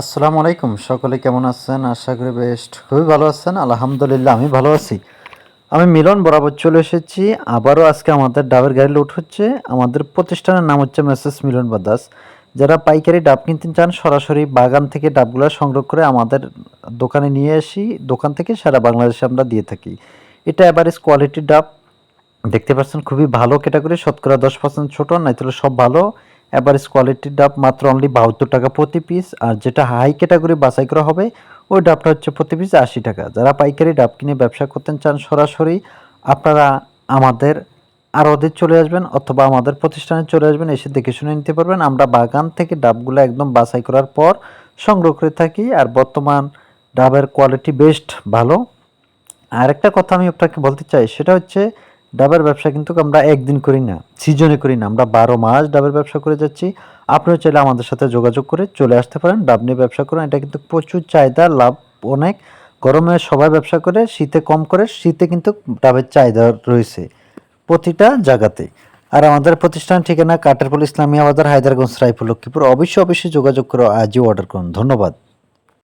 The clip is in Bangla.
আসসালামু আলাইকুম, সকলে কেমন আছেন? আশা করি বেস্ট খুবই ভালো আছেন। আলহামদুলিল্লাহ, আমি ভালো আছি। আমি মিলন বরাবর চলে এসেছি। আবারও আজকে আমাদের ডাবের গাড়ি লোড হচ্ছে। আমাদের প্রতিষ্ঠানের নাম হচ্ছে মেসেস মিলন বাদাস। যারা পাইকারি ডাব কিনতে চান, সরাসরি বাগান থেকে ডাবগুলো সংগ্রহ করে আমাদের দোকানে নিয়ে আসি। দোকান থেকে সারা বাংলাদেশে আমরা দিয়ে থাকি। এটা অ্যাভারেজ কোয়ালিটির ডাব। দেখতে পাচ্ছেন, খুবই ভালো ক্যাটাগরি শতকরা দশ পার্সেন্ট ছোটো নাই তাহলে সব ভালো। অ্যাভারেজ কোয়ালিটির ডাব মাত্র অনলি বাহাত্তর টাকা প্রতি পিস আর যেটা হাই ক্যাটাগরি বাছাই করা হবে, ওই ডাবটা হচ্ছে প্রতি পিস আশি টাকা। যারা পাইকারি ডাব কিনে ব্যবসা করতে চান সরাসরি আপনারা আমাদের আর ওদের চলে আসবেন অথবা আমাদের প্রতিষ্ঠানে চলে আসবেন, এসে দেখে শুনে নিতে পারবেন। আমরা বাগান থেকে ডাবগুলো একদম বাছাই করার পর সংগ্রহ করে থাকি, আর বর্তমান ডাবের কোয়ালিটি বেস্ট ভালো। আর একটা কথা আমি আপনাকে বলতে চাই, সেটা হচ্ছে ডাবের ব্যবসা কিন্তু আমরা একদিন করি না, সিজনে করি না। আমরা বারো মাস ডাবের ব্যবসা করে যাচ্ছি। আপনিও চাইলে আমাদের সাথে যোগাযোগ করে চলে আসতে পারেন, ডাব নিয়ে ব্যবসা করেন। এটা কিন্তু প্রচুর চাহিদা, লাভ অনেক। গরমে সবাই ব্যবসা করে, শীতে কম করে, শীতে কিন্তু ডাবের চাহিদা রয়েছে প্রতিটা জায়গাতে। আর আমাদের প্রতিষ্ঠান ঠিকানা কাটারপুল ইসলামিয়া বাজার হায়দারগঞ্জ, রায়পুর, লক্ষ্মীপুর। অবশ্যই অবশ্যই যোগাযোগ করে, আজই অর্ডার করুন। ধন্যবাদ।